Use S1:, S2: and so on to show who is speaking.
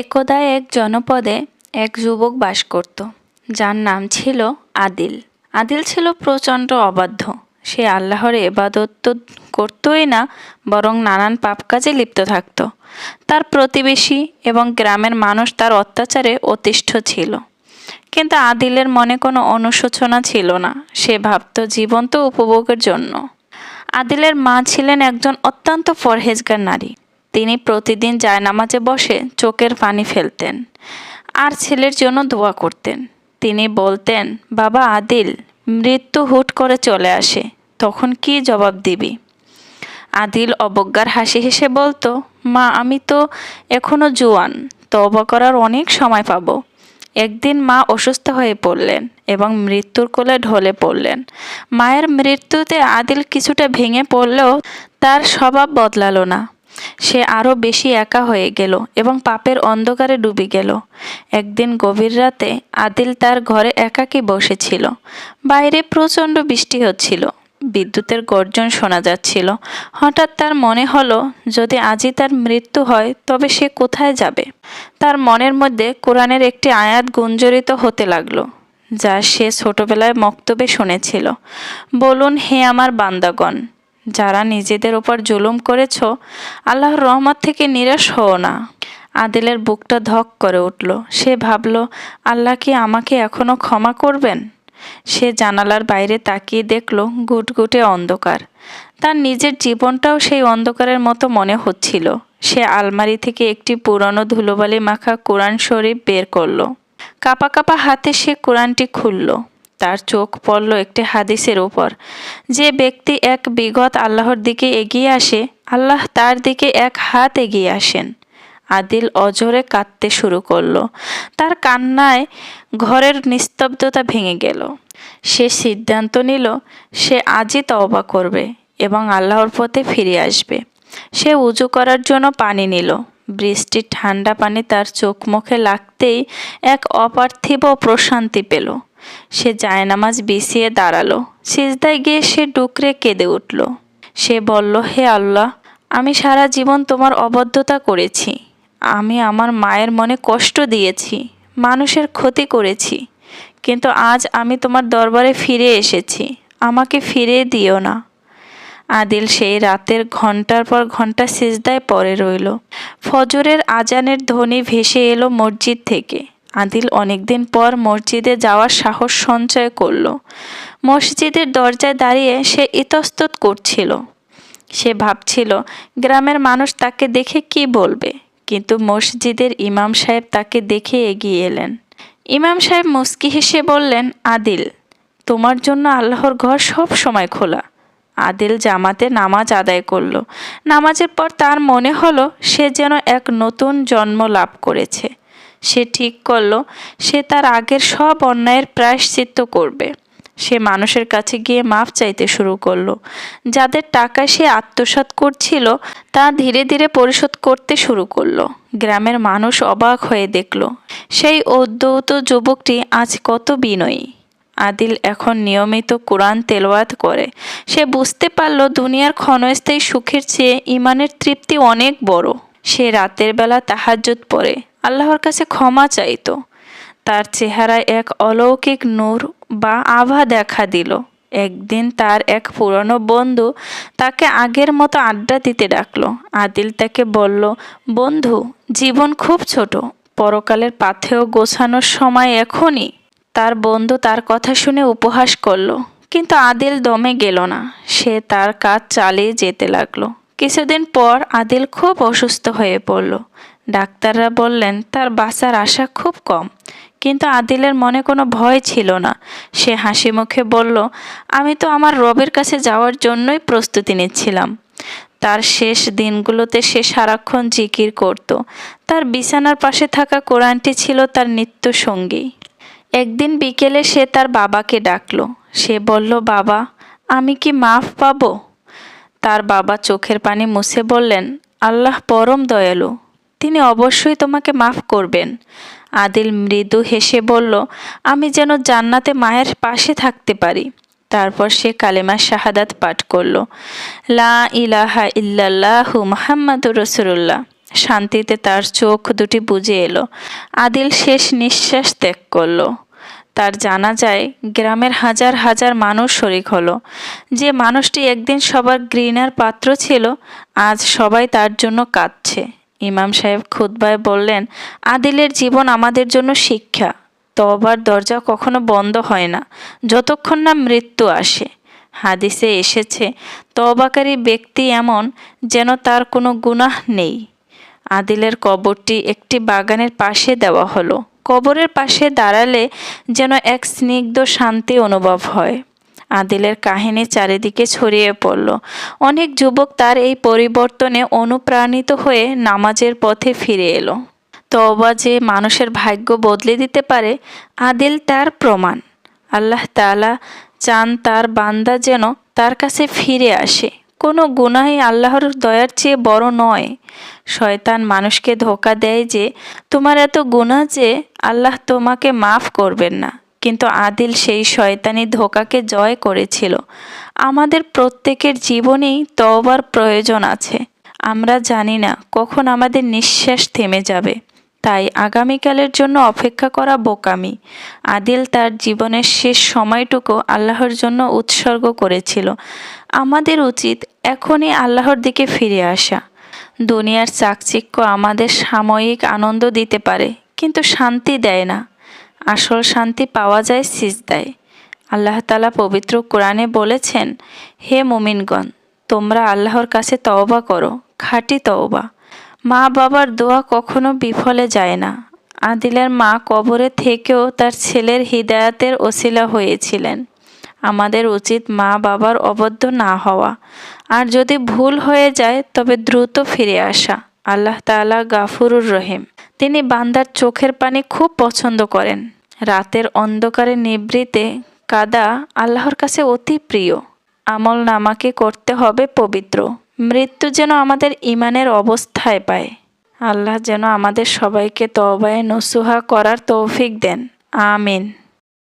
S1: একদা এক জনপদে এক যুবক বাস করত, যার নাম ছিল আদিল। আদিল ছিল প্রচণ্ড অবাধ্য। সে আল্লাহর এবাদত তো করতই না, বরং নানান পাপ কাজে লিপ্ত থাকত। তার প্রতিবেশী এবং গ্রামের মানুষ তার অত্যাচারে অতিষ্ঠ ছিল। কিন্তু আদিলের মনে কোনো অনুশোচনা ছিল না। সে ভাবত জীবন্ত উপভোগের জন্য। আদিলের মা ছিলেন একজন অত্যন্ত পরহেজগার নারী। তিনি প্রতিদিন জায়নামাজে বসে চোখের পানি ফেলতেন আর ছেলের জন্য দোয়া করতেন। তিনি বলতেন, বাবা আদিল, মৃত্যু হুট করে চলে আসে, তখন কি জবাব দিবি? আদিল অবজ্ঞার হাসি হেসে বলতো, মা, আমি তো এখনও জোয়ান তবা করার অনেক সময় পাবো। একদিন মা অসুস্থ হয়ে পড়লেন এবং মৃত্যুর কোলে ঢলে পড়লেন। মায়ের মৃত্যুতে আদিল কিছুটা ভেঙে পড়লেও তার স্বভাব বদলালো না। সে আরও বেশি একা হয়ে গেল এবং পাপের অন্ধকারে ডুবে গেল। একদিন গভীর রাতে আদিল তার ঘরে একাকী বসেছিল। বাইরে প্রচণ্ড বৃষ্টি হচ্ছিল। বিদ্যুতের গর্জন শোনা যাচ্ছিল। হঠাৎ তার মনে হলো, যদি আজই তার মৃত্যু হয়, তবে সে কোথায় যাবে? তার মনের মধ্যে কোরআনের একটি আয়াত গুঞ্জরিত হতে লাগল, যা সে ছোটবেলায় মক্তবে শুনেছিল। বলুন, হে আমার বান্দাগণ যারা নিজেদের ওপর জুলুম করেছ, আল্লাহর রহমত থেকে নিরাশ হও না। আদিলের বুকটা ধক করে উঠল। সে ভাবল, আল্লাহ কি আমাকে এখনও ক্ষমা করবেন? সে জানালার বাইরে তাকিয়ে দেখল, গুটগুটে অন্ধকার। তার নিজের জীবনটাও সেই অন্ধকারের মতো মনে হচ্ছিল। সে আলমারি থেকে একটি পুরনো ধুলোবালি মাখা কোরআন শরীফ বের করল। কাপা কাপা হাতে সে কোরআনটি খুলল। তার চোখ পড়ল একটি হাদিসের উপর। যে ব্যক্তি এক বিগত আল্লাহর দিকে এগিয়ে আসে, আল্লাহ তার দিকে এক হাত এগিয়ে আসেন। আদিল অজরে কাঁদতে শুরু করল। তার কান্নায় ঘরের নিস্তব্ধতা ভেঙে গেল। সে সিদ্ধান্ত নিল, সে আজই তওবা করবে এবং আল্লাহর পথে ফিরে আসবে। সে উজু করার জন্য পানি নিল। বৃষ্টির ঠান্ডা পানি তার চোখ মুখে লাগতেই এক অপার্থিব প্রশান্তি পেল। সে জায়নামাজ বিছিয়ে দাঁড়াল। সিজদায় গিয়ে সে ডুকরে কেঁদে উঠল। সে বলল, হে আল্লাহ, আমি সারা জীবন তোমার অবদ্ধতা করেছি। আমি আমার মায়ের মনে কষ্ট দিয়েছি, মানুষের ক্ষতি করেছি। কিন্তু আজ আমি তোমার দরবারে ফিরে এসেছি। আমাকে ফিরে দিও না। আদিল সেই রাতের ঘণ্টার পর ঘণ্টা সিজদায় পরে রইল। ফজরের আজানের ধ্বনি ভেসে এলো মসজিদ থেকে। আদিল অনেকদিন পর মসজিদে যাওয়ার সাহস সঞ্চয় করল। মসজিদের দরজায় দাঁড়িয়ে সে ইতস্তত করছিল। সে ভাবছিল, গ্রামের মানুষ তাকে দেখে কি বলবে? কিন্তু মসজিদের ইমাম সাহেব তাকে দেখে এগিয়ে এলেন। ইমাম সাহেব মুস্কি হেসে বললেন, আদিল, তোমার জন্য আল্লাহর ঘর সব সময় খোলা। আদিল জামাতে নামাজ আদায় করল। নামাজের পর তার মনে হলো, সে যেন এক নতুন জন্ম লাভ করেছে। সে ঠিক করল, সে তার আগের সব অন্যায়ের প্রায়শ্চিত্ত করবে। সে মানুষের কাছে গিয়ে মাফ চাইতে শুরু করল। যাদের টাকা সে আত্মসাৎ করছিল তা ধীরে ধীরে পরিশোধ করতে শুরু করল। গ্রামের মানুষ অবাক হয়ে দেখল, সেই অদ্যৌত যুবকটি আজ কত বিনয়ী। আদিল এখন নিয়মিত কোরআন তেলাওয়াত করে। সে বুঝতে পারল, দুনিয়ার ক্ষণস্থায়ী সুখের চেয়ে ইমানের তৃপ্তি অনেক বড়। সে রাতের বেলা তাহাজ্জুদ পড়ে। আল্লাহর কাছে ক্ষমা চাইতো। তার চেহারায় এক অলৌকিক নূর বা আভা দেখা দিল। একদিন তার এক পুরনো বন্ধু তাকে আগের মতো আড্ডা দিতে ডাকলো। আদিল তাকে বলল, বন্ধু, জীবন খুব ছোট। পরকালের পাথেও গোছানোর সময় এখনই। তার বন্ধু তার কথা শুনে উপহাস করল, কিন্তু আদিল দমে গেল না। সে তার কাজ চালিয়ে যেতে লাগল। কিছুদিন পর আদিল খুব অসুস্থ হয়ে পড়ল। ডাক্তাররা বললেন, তার বাঁচার আশা খুব কম। কিন্তু আদিলের মনে কোনো ভয় ছিল না। সে হাসি মুখে বলল, আমি তো আমার রবের কাছে যাওয়ার জন্যই প্রস্তুতি নিচ্ছিলাম। তার শেষ দিনগুলোতে সে সারাক্ষণ জিকির করত। তার বিছানার পাশে থাকা কোরআনটি ছিল তার নিত্য সঙ্গী একদিন বিকেলে সে তার বাবাকে ডাকলো। সে বলল, বাবা, আমি কি মাফ পাবো? তার বাবা চোখের পানি মুছে বললেন, আল্লাহ পরম দয়ালু। তিনি অবশ্যই তোমাকে মাফ করবেন। আদিল মৃদু হেসে বলল, আমি যেন জান্নাতে মায়ের পাশে থাকতে পারি। তারপর সে কালেমা শাহাদাত পাঠ করল, লা ইলাহা ইল্লাল্লাহু মুহাম্মাদুর রসুল্লাহ শান্তিতে তার চোখ দুটি বুজে এলো। আদিল শেষ নিঃশ্বাস ত্যাগ করল। তার জানা যায় গ্রামের হাজার হাজার মানুষ শরিক হলো। যে মানুষটি একদিন সবার ঘৃণার পাত্র ছিল, আজ সবাই তার জন্য কাঁদছে। ইমাম সাহেব খুতবায় বললেন, আদিলের জীবন আমাদের জন্য শিক্ষা। তবার দরজা কখনো বন্ধ হয় না, যতক্ষণ না মৃত্যু আসে। হাদিসে এসেছে তবাকারী ব্যক্তি এমন যেন তার কোনো গুনাহ নেই। আদিলের কবরটি একটি বাগানের পাশে দেওয়া হলো। কবরের পাশে দাঁড়ালে যেন এক স্নিগ্ধ শান্তি অনুভব হয়। আদিলের কাহিনী চারিদিকে ছড়িয়ে পড়ল। অনেক যুবক তার এই পরিবর্তনে অনুপ্রাণিত হয়ে নামাজের পথে ফিরে এলো। তওবা যে মানুষের ভাগ্য বদলে দিতে পারে, আদিল তার প্রমাণ। আল্লাহ তাআলা চান তার বান্দা যেন তার কাছে ফিরে আসে। কোনো গুনাহই আল্লাহর দয়ার চেয়ে বড় নয়। শয়তান মানুষকে ধোকা দেয় যে, তোমার এত গুনাহ যে আল্লাহ তোমাকে মাফ করবেন না। কিন্তু আদিল সেই শয়তানি ধোকাকে জয় করেছিল। আমাদের প্রত্যেকের জীবনেই তওবার প্রয়োজন আছে। আমরা জানি না কখন আমাদের নিঃশ্বাস থেমে যাবে। তাই আগামীকালের জন্য অপেক্ষা করা বোকামি। আদিল তার জীবনের শেষ সময়টুকু আল্লাহর জন্য উৎসর্গ করেছিল। আমাদের উচিত এখনই আল্লাহর দিকে ফিরে আসা। দুনিয়ার চাকচিক্য আমাদের সাময়িক আনন্দ দিতে পারে, কিন্তু শান্তি দেয় না। আসল শান্তি পাওয়া যায় সিজদায়। আল্লাহ তালা পবিত্র কোরআনে বলেছেন, হে মুমিনগণ, তোমরা আল্লাহর কাছে তওবা করো, খাঁটি তওবা। মা বাবার দোয়া কখনো বিফলে যায় না। আদিলের মা কবরে থেকেও তার ছেলের হৃদায়াতের ওসিলা হয়েছিলেন। আমাদের উচিত মা বাবার অবদ্ধ না হওয়া। আর যদি ভুল হয়ে যায়, তবে দ্রুত ফিরে আসা। আল্লাহ তাআলা গাফুরুর রহিম। তিনি বান্দার চোখের পানি খুব পছন্দ করেন। রাতের অন্ধকারে নিবৃতে কাদা আল্লাহর কাছে অতি প্রিয়। আমল নামাকে করতে হবে পবিত্র। মৃত্যু যেন আমাদের ইমানের অবস্থায় পায়। আল্লাহ যেন আমাদের সবাইকে তবায় নসুহা করার তৌফিক দেন। আমিন।